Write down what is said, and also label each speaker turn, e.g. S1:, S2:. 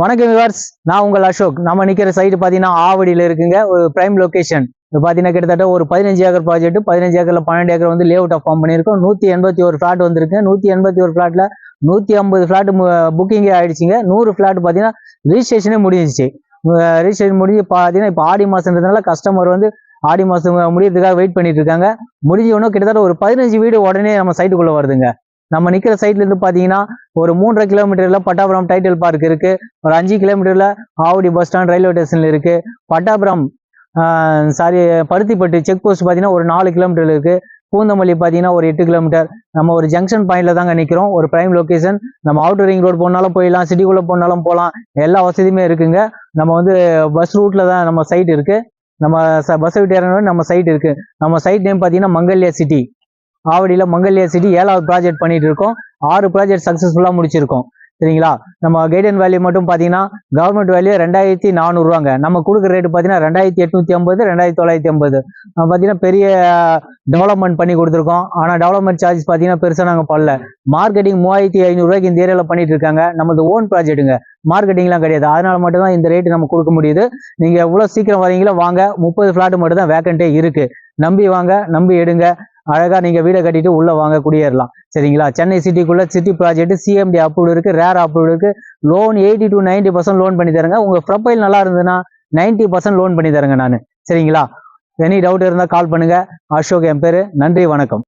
S1: வணக்கம் விவர்ஸ் நான் உங்கள் அசோக். நம்ம நிற்கிற சைடு பார்த்தீங்கன்னா ஆவடியில் இருக்குங்க. ஒரு பிரைம் லொகேஷன் இப்போ பார்த்தீங்கன்னா கிட்டத்தட்ட ஒரு பதினஞ்சு ஏக்கர் ப்ராஜெக்ட் பதினஞ்சு ஏக்கரில் பன்னெண்டு ஏக்கர் வந்து லே அவுட் ஆஃப் ஃபார்ம் பண்ணியிருக்கோம். நூற்றி எண்பத்தி ஒரு ஃப்ளாட் வந்திருக்கு. நூற்றி எண்பத்தி ஒரு ஃப்ளாட்டில் நூற்றி ஐம்பது ஃப்ளாட் புக்கிங்கே ஆயிடுச்சுங்க. நூறு ஃப்ளாட் பார்த்தீங்கன்னா ரிஜிஸ்ட்ரேஷனே முடிஞ்சிச்சு. ரிஜிஸ்ட்ரேஷன் முடிஞ்சு பார்த்தீங்கன்னா இப்போ ஆடி மாதன்றதுனால கஸ்டமர் வந்து ஆடி மாதம் முடியறதுக்காக வெயிட் பண்ணிட்டு இருக்காங்க. முடிஞ்ச உடனே கிட்டத்தட்ட ஒரு பதினஞ்சு வீடு உடனே நம்ம சைட்டுக்குள்ளே வருதுங்க. நம்ம நிற்கிற சைட்ல இருந்து பார்த்தீங்கன்னா ஒரு மூன்றரை கிலோமீட்டர்ல பட்டாபுரம் டைட்டில் பார்க் இருக்கு. ஒரு அஞ்சு கிலோமீட்டர்ல ஆவடி பஸ் ஸ்டாண்ட் ரயில்வே ஸ்டேஷன்ல இருக்கு. Pattabiram sorry Paruthipattu check post பார்த்தீங்கன்னா ஒரு நாலு கிலோமீட்டர் இருக்கு. பூந்தமல்லி பார்த்தீங்கன்னா ஒரு எட்டு கிலோமீட்டர் நம்ம ஒரு ஜங்ஷன் பாயிண்ட்ல தாங்க நிற்கிறோம் ஒரு பிரைம் லொகேஷன் நம்ம அவுட்டர் ரிங் ரோடு போனாலும் போயிடலாம் சிட்டிக்குள்ளே போனாலும் போகலாம். எல்லா வசதியுமே இருக்குங்க. நம்ம வந்து பஸ் ரூட்ல தான் நம்ம சைட் இருக்கு. நம்ம பஸ் விட்டு இறங்கணும் நம்ம சைட் இருக்கு. நம்ம சைட் நேம் பார்த்தீங்கன்னா மங்கல்யா சிட்டி ஆவடியில் மங்கல்யா சிட்டி ஏழாவது ப்ராஜெக்ட் பண்ணிட்டு இருக்கோம் ஆறு ப்ராஜெக்ட் சக்ஸஸ்ஃபுல்லாக முடிச்சிருக்கோம். சரிங்களா? நம்ம கைடன் வேல்யூ மட்டும் பார்த்தீங்கன்னா கவர்மெண்ட் வேல்யூ ரெண்டாயிரத்தி நானூறுவாங்க. நம்ம கொடுக்குற ரேட்டு பார்த்தீங்கன்னா ரெண்டாயிரத்தி எட்நூத்தி ஐம்பது ரெண்டாயிரத்தி தொள்ளாயிரத்தி ஐம்பது. நம்ம பார்த்தீங்கன்னா பெரிய டெவலப்மெண்ட் பண்ணி கொடுத்துருக்கோம். ஆனால் டெவலப்மெண்ட் சார்ஜஸ் பார்த்தீங்கன்னா பெருசாக நாங்கள் பண்ணல. மார்க்கெட்டிங் மூவாயிரத்தி ஐநூறுரூவாய்க்கு இந்த ஏரியாவில் பண்ணிட்டு இருக்காங்க நமது ஓன் ப்ராஜெக்ட்டுங்க மார்க்கெட்டிங்லாம் கிடையாது. அதனால மட்டும்தான் இந்த ரேட்டு நம்ம கொடுக்க முடியுது. நீங்கள் எவ்வளோ சீக்கிரம் வரீங்களோ வாங்க. முப்பது ஃப்ளாட்டு மட்டும் தான் வேக்கண்ட்டே இருக்குது நம்பி வாங்க. நம்பி எடுங்க. அழகாக நீங்கள் வீடை கட்டிட்டு உள்ளே வாங்க குடியேறலாம். சரிங்களா? சென்னை சிட்டிக்குள்ள சிட்டி ப்ராஜெக்ட் சிஎம்டி அப்ரூவ் இருக்கு ரேர் அப்ரூவ் இருக்கு. Loan eighty to ninety percent loan பண்ணி தருங்க. உங்கள் ப்ரொஃபைல் நல்லா இருந்ததுன்னா நைன்டி பர்சன்ட் லோன் பண்ணி தருங்க நான். சரிங்களா? எனி டவுட் இருந்தால் கால் பண்ணுங்க. அசோக் என் பேர். நன்றி வணக்கம்.